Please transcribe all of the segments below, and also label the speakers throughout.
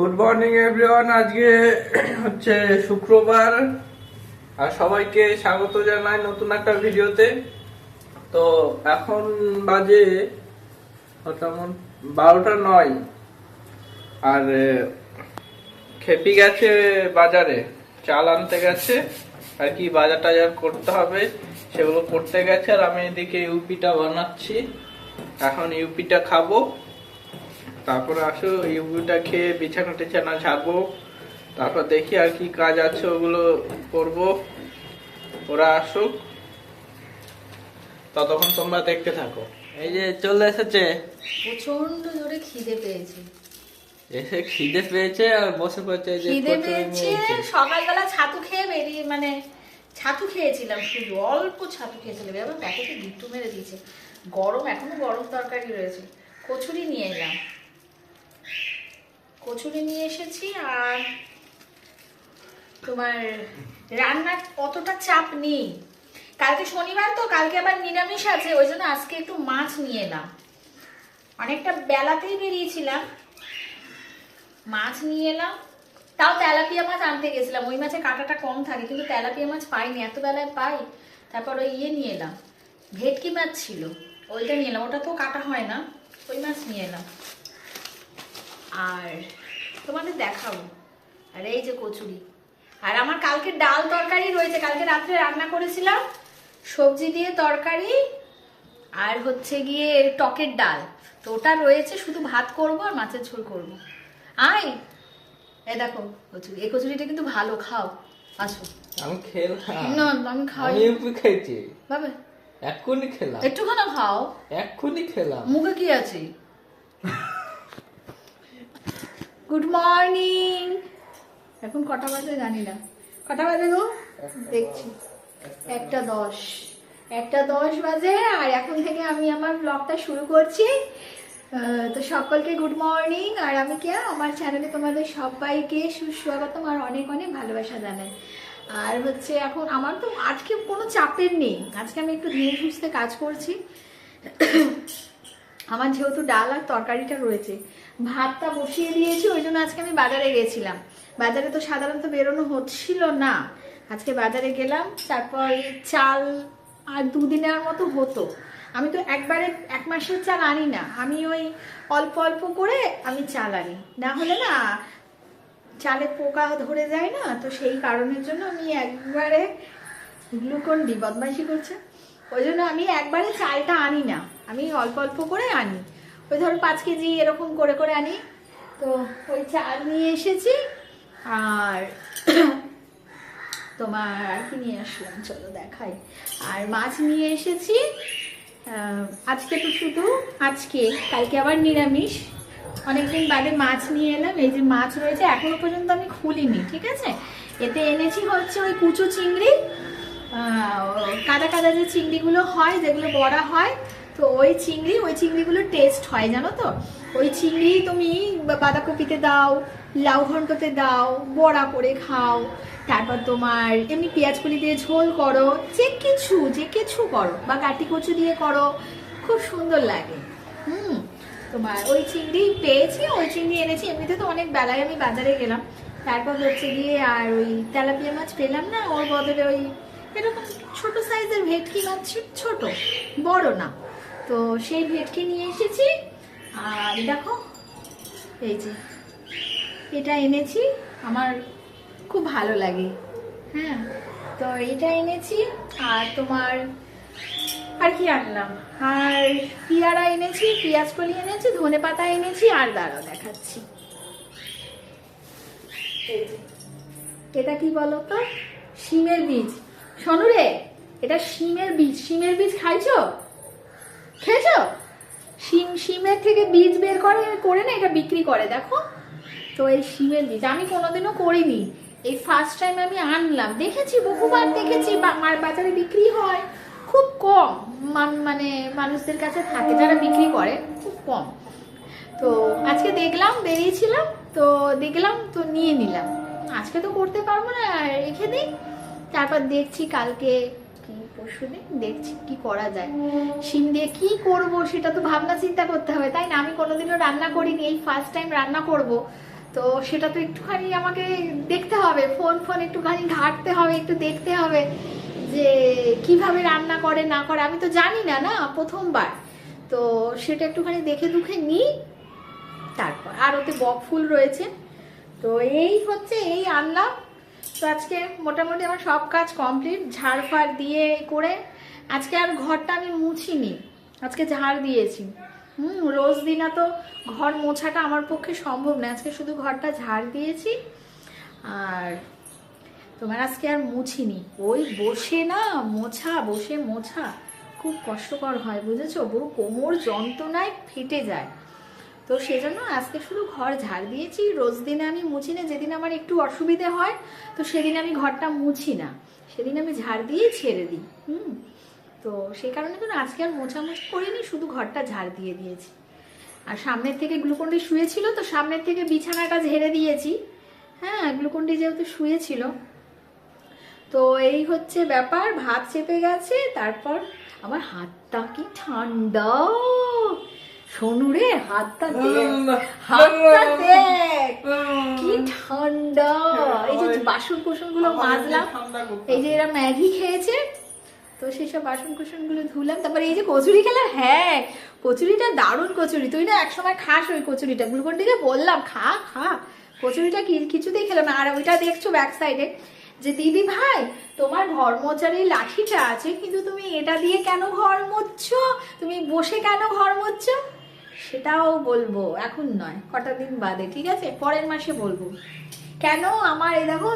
Speaker 1: Good morning everyone আজকে হচ্ছে শুক্রবার। আর সবাইকে স্বাগত জানাই নতুন একটা ভিডিওতে। তো এখন বাজে তেমন বারোটা নয়। আর খেপি গেছে বাজারে। চাল আনতে গেছে। আর কি বাজার টাজার করতে হবে সেগুলো করতে গেছে। আর আমি এদিকে ইউপিটা বানাচ্ছি। এখন ইউপিটা খাব। তারপরে আসো ইউপিটা খেয়ে বিছানা টিছানা ঝাড়বো তারপর দেখি আর কি কাজ আছে ওগুলো করব। ওরা আসুক। ততক্ষণ তোমরা দেখতে থাকো। এই যে চলে এসেছে।
Speaker 2: প্রচণ্ড জোরে খিদে পেয়েছে।
Speaker 1: এসে খিদে পেয়েছে আর বসে পড়ছে যে
Speaker 2: খিদে পেয়েছে। সকালবেলা ছাতু খেয়ে বেরিয়ে মানে ছাতু খেয়েছিলাম শুধু অল্প ছাতু খেয়েছিলাম। এবার প্যাকেটে গিট্টু মেরে দিয়েছে। গরম এখনও গরম তরকারি রয়েছে। কচুরি নিয়ে এলাম। কচুরি নিয়ে এসেছি আর তোমার রান্নার অতটা চাপ নেই। কালকে শনিবার তো, কালকে আবার নিরামিষ আছে, ওই জন্য আজকে একটু মাছ নিয়ে এলাম। অনেকটা বেলাতেই বেরিয়েছিলাম। মাছ নিয়ে এলাম। তাও তেলাপিয়া মাছ আনতে গেছিলাম। ওই মাছে কাঁটাটা কম থাকে, কিন্তু তেলাপিয়া মাছ পাইনি, এত বেলায় পাই। তারপর ওই ইয়ে নিয়ে এলাম। ভেটকি মাছ ছিল, ওইটা নিয়ে এলাম। ওটা তো কাটা হয় না, ওই মাছ নিয়ে এলাম। আর তোমাদের দেখাবো। আর এই যে কচুরি। আর আমার কালকে ডাল তরকারি রয়েছে। কালকে রাত্রে রান্না করেছিলাম সবজি দিয়ে তরকারি আর হচ্ছে গিয়ে টকের ডাল। তো ওটা রয়েছে শুধু ভাত করব আর মাছের ঝোল করব। আয়! এ দেখো কচুরি। এই কচুরিটা কিন্তু ভালো খাও। আসো।
Speaker 1: আমি খেলাম।
Speaker 2: না আমি খাই।
Speaker 1: আমি খেয়েছি
Speaker 2: বাবা।
Speaker 1: এক্ষুনি খেলাম।
Speaker 2: একটুখানি খাও।
Speaker 1: এক্ষুনি খেলাম।
Speaker 2: মুখে কি আছে? গুড মর্নিং এখন কটা বাজে জানি না। কটা বাজে গো? দেখছি। একটা দশ। একটা দশ বাজে, আর এখন থেকে আমি আমার ব্লগটা শুরু করছি। তো সকলকে গুড মর্নিং আর আমি কে, আমার চ্যানেলে তোমাদের সবাইকে সুস্বাগতম আর অনেক অনেক ভালোবাসা জানাই। আর হচ্ছে এখন আমার তো আজকে কোনো চাপের নেই। আজকে আমি একটু ধীরে সুস্থে কাজ করছি। আমার যেহেতু ডাল আর তরকারিটা রয়েছে, ভাতটা বসিয়ে দিয়েছি, ওই জন্য আজকে আমি বাজারে গেছিলাম। বাজারে তো সাধারণত বেরোনো হচ্ছিল না। আজকে বাজারে গেলাম, তারপর চাল আর দুদিনের মতো হতো। আমি তো একবারে এক মাসের চাল আনি না, আমি ওই অল্প অল্প করে আমি চাল আনি। না হলে না, চালে পোকা ধরে যায় না, তো সেই কারণের জন্য আমি একবারে গ্লুকন ডি বদমাইশি করছে। ওই জন্য আমি একবারে চালটা আনি না। আমি অল্প অল্প করে আনি। ওই ধরো পাঁচ কেজি এরকম করে করে আনি। তো ওই চাল নিয়ে এসেছি। আর তোমার আর কি নিয়ে আসলাম? চলো দেখাই। আর মাছ নিয়ে এসেছি। আজকে তো শুধু আজকে, কালকে আবার নিরামিষ। অনেকদিন বাদে মাছ নিয়ে এলাম। এই যে মাছ রয়েছে, এখনও পর্যন্ত আমি খুলিনি, ঠিক আছে? এতে এনেছি হচ্ছে ওই কুচু চিংড়ি। কাদা কাদা যে চিংড়িগুলো হয়, যেগুলো বড়া হয় তো ওই চিংড়ি, ওই চিংড়িগুলো টেস্ট হয়, জানো তো? ওই চিংড়ি তুমি বাঁধাকপিতে দাও, লাউ ঘন্টতে দাও, বড়া করে খাও, তারপর তোমার এমনি পেঁয়াজ কলি দিয়ে ঝোল করো, যে কিছু যে কিছু করো, বা কাটি কচু দিয়ে করো, খুব সুন্দর লাগে। হুম, তোমার ওই চিংড়ি পেয়েছি, ওই চিংড়ি এনেছি, এমনিতে তো অনেক বেলায় আমি বাজারে গেলাম। তারপর হচ্ছে গিয়ে আর ওই তেলাপিয়া মাছ পেলাম না, ওর বদলে ওই এরকম ছোট সাইজের ভেটকি মাছ, ছোট, বড় না। তো সেই ভেটকি নিয়ে এসেছি। আর দেখো, এই যে, এটা এনেছি, আমার খুব ভালো লাগে। হ্যাঁ তো এটা এনেছি, আর তোমার আর কি আনলাম? আর পিয়ারা এনেছি কলি এনেছি, ধনে পাতা এনেছি, আর দাঁড়াও দেখাচ্ছি। এটা কি বলো তো শিমের বীজ। শোনো রে, এটা শিমের বীজ। শিমের বীজ খাইছো? খেয়েছো? শিম, শিমের থেকে বীজ বের করে করে না, এটা বিক্রি করে, দেখো। তো এই শিমের বীজ, আমি কোনোদিনও করিনি। এই ফার্স্ট টাইম আমি আনলাম। দেখেছি, বহুবার দেখেছি, বা- মার বাজারে বিক্রি হয়। খুব কম, মান- মানে মানুষদের কাছে থাকে, যারা বিক্রি করে, খুব কম। তো আজকে দেখলাম, বেরিয়েছিলাম, তো দেখলাম, তো নিয়ে নিলাম। আজকে তো করতে পারব না, রেখে দিই। তারপর দেখছি কালকে কি পরশু দেখছি কি করা যায়। শিম দিয়ে কি করব সেটা তো ভাবনা চিন্তা করতে হবে, তাই না? আমি কোনোদিনও রান্না করিনি, এই ফার্স্ট টাইম রান্না করব। তো সেটা তো একটুখানি আমাকে দেখতে হবে ফোন ফোন একটুখানি ঘাটতে হবে, একটু দেখতে হবে যে কীভাবে রান্না করে, না করে। আমি তো জানি না না? প্রথমবার। তো সেটা একটুখানি দেখে দুখে নিই, তারপর। আর ওতে বক ফুল রয়েছে। তো এই হচ্ছে, এই আনলাম। তো আজকে মোটামুটি আমার সব কাজ কমপ্লিট ঝাড় ফাড় দিয়ে করে আজকে আর ঘরটা আমি মুছিনি। আজকে ঝাড় দিয়েছি। হুম, রোজ দিনা তো ঘর মোছাটা আমার পক্ষে সম্ভব না আজকে শুধু ঘরটা ঝাড় দিয়েছি আর তোমার আজকে আর মুছিনি। ওই বসে না, মোছা, বসে মোছা। খুব কষ্টকর হয়, বুঝেছ? পুরো কোমর যন্ত্রণায় ফেটে যায়। তো সেজন্য আজকে শুধু ঘর ঝাড় দিয়েছি। রোজ দিনে আমি মুছি না যেদিন আমার একটু অসুবিধে হয়, তো সেদিন আমি ঘরটা মুছি না। সেদিন আমি ঝাড় দিয়েই ছেড়ে দিই, হুম? তো সেই কারণে কিন্তু আজকে আর মোছামুছি করিনি, শুধু ঘরটা ঝাড় দিয়ে দিয়েছি। আর সামনের থেকে গ্লুকন্ডি শুয়েছিল, তো সামনের থেকে বিছানাটা ঝেড়ে দিয়েছি। হ্যাঁ গ্লুকন্ডি যেহেতু শুয়েছিল। তো এই হচ্ছে ব্যাপার, ভাত চেপে গেছে, তারপর আমার হাতটা কি ঠান্ডা। সোনু রে হাতটা হাতটা দেখ। কি ঠান্ডা। এই যে বাসন কুসনগুলো মাজলাম এই যে এরা ম্যাগি খেয়েছে তো সেসব বাসন কুসনগুলো ধুলাম। তারপরে এই যে কচুরি খেলাম হ্যাঁ কচুরিটা দারুণ কচুরি। তুই না একসময় খাস ওই কচুরিটা। গ্লুকন্ডিকে বললাম খা খা। কচুরিটা কিছুতেই খেলো না। আর ওইটা দেখছ ব্যাক সাইডে যে দিদি ভাই তোমার ঘর মোচার এই লাঠিটা আছে কিন্তু তুমি এটা দিয়ে কেন ঘর মুছছো তুমি বসে কেন ঘর মুছছো সেটাও বলব, এখন নয়, কটা দিন বাদে, ঠিক আছে? পরের মাসে বলব। কেন আমার এই দেখো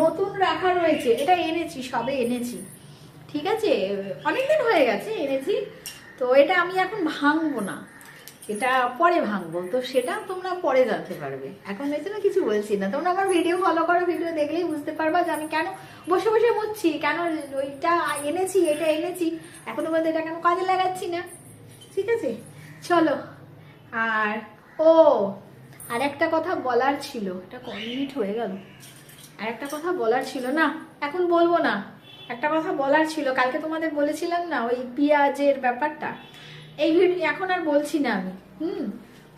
Speaker 2: নতুন রাখা রয়েছে, এটা এনেছি, সবে এনেছি, ঠিক আছে? অনেকদিন হয়ে গেছে, এনেছি, তো এটা আমি এখন ভাঙবো না। এটা পরে ভাঙবো, তো সেটা তোমরা পরে জানতে পারবে। এখন এই জন্য কিছু বলছি না, তোমরা আমার ভিডিও ফলো করো ভিডিও দেখলেই বুঝতে পারবা যে আমি কেন বসে বসে মুচ্ছি, কেন ওইটা এনেছি, এটা এনেছি, এখনও পর্যন্ত এটা কেন কাজে লাগাচ্ছি না, ঠিক আছে? চলো। আর, ও আর একটা কথা বলার ছিল। এটা ক মিনিট হয়ে গেল। আর একটা কথা বলার ছিল না? এখন বলব না। একটা কথা বলার ছিল। কালকে তোমাদের বলেছিলাম না ওই পেঁয়াজের ব্যাপারটা? এই ভিডিও এখন আর বলছি না আমি। হুম?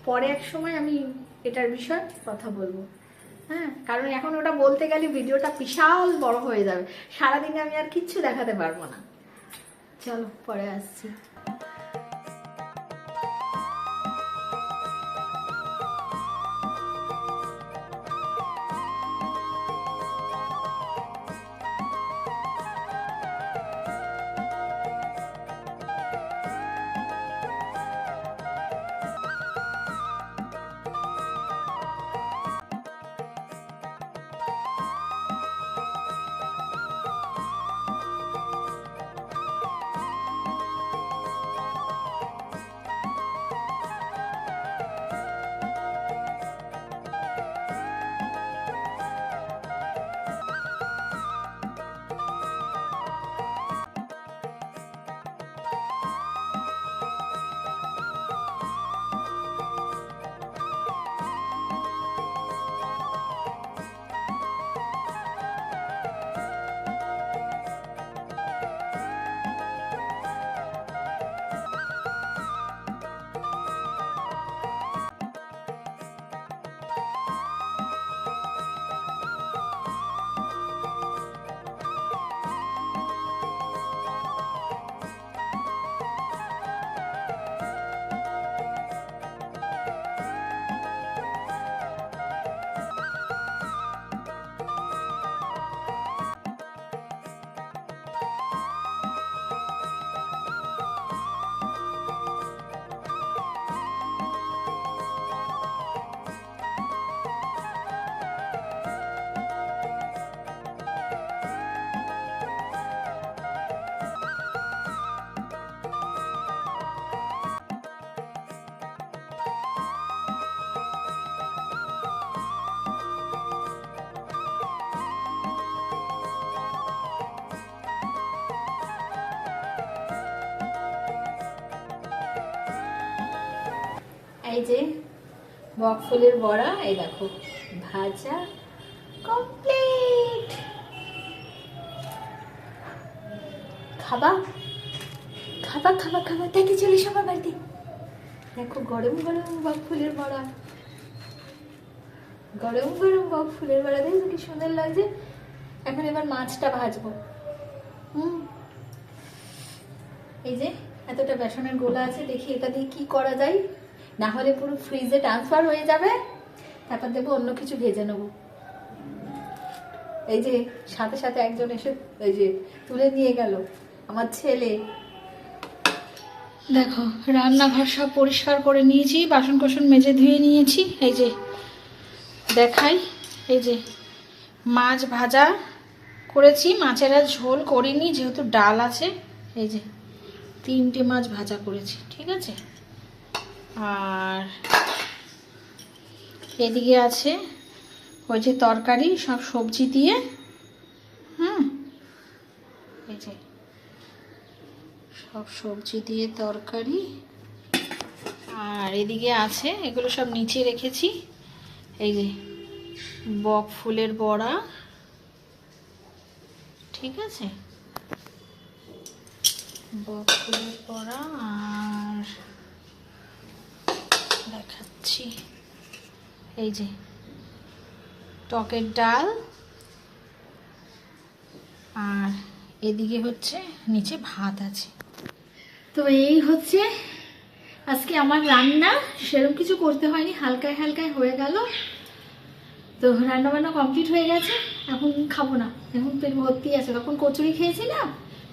Speaker 2: পরে এক সময় আমি এটার বিষয়ে কথা বলব। হ্যাঁ? কারণ এখন ওটা বলতে গেলে ভিডিওটা বিশাল বড় হয়ে যাবে। সারাদিনে আমি আর কিচ্ছু দেখাতে পারব না। চলো, পরে আসছি। এই যে বক ফুলের বড়া, এই দেখো, ভাজা কমপ্লিট খাবা? খাবা খাবা খাবা তাকে চলে সবার বাড়িতে। দেখো, গরম গরম বক ফুলের বড়া। গরম গরম বক ফুলের বড়া দেখছ কি সুন্দর লাগছে। এখন এবার মাছটা ভাজবো। হুম। এই যে, এতটা বেসনের গোলা আছে, দেখি এটা দিয়ে কি করা যায়। না হলে পুরো ফ্রিজে ট্রান্সফার হয়ে যাবে। তারপর দেবো অন্য কিছু ভেজে নেব। এই যে, সাথে সাথে একজন এসে, এই যে, তুলে নিয়ে গেল। আমার ছেলে। দেখো, রান্নাঘর সব পরিষ্কার করে নিয়েছি বাসন কোসন মেজে ধুয়ে নিয়েছি। এই যে, দেখাই। এই যে, মাছ ভাজা করেছি, মাছের আর ঝোল করিনি, যেহেতু ডাল আছে। এই যে, তিনটে মাছ ভাজা করেছি, ঠিক আছে? আর এদিকে আছে ওই যে তরকারি, সব সবজি দিয়ে, হুম? এই যে সব সবজি দিয়ে তরকারি। আর এদিকে আছে, এগুলো সব নিচে রেখেছি। এই যে বক ফুলের বড়া। ঠিক আছে? বক ফুলের বড়া আর দেখাচ্ছি এই যে, টকের ডাল আর এদিকে হচ্ছে, নিচে ভাত আছে। তো এই হচ্ছে আজকে আমার রান্না। সেরকম কিছু করতে হয়নি, হালকায় হালকায় হয়ে গেল। তো রান্না বান্না কমপ্লিট হয়ে গেছে, এখন খাব না। এখন পেট ভর্তি আছে, তখন কচুরি খেয়েছি না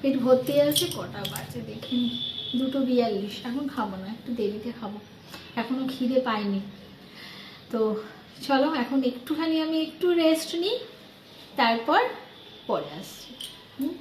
Speaker 2: পেট ভর্তি আছে, কটা বাজে দেখিনি দুটো বিয়াল্লিশ, এখন খাব না, একটু দেরিতে খাব। এখনও খিদে পাইনি। তো চলো, এখন একটুখানি আমি একটু রেস্ট নিই, তারপর পরে আসছি। হুম?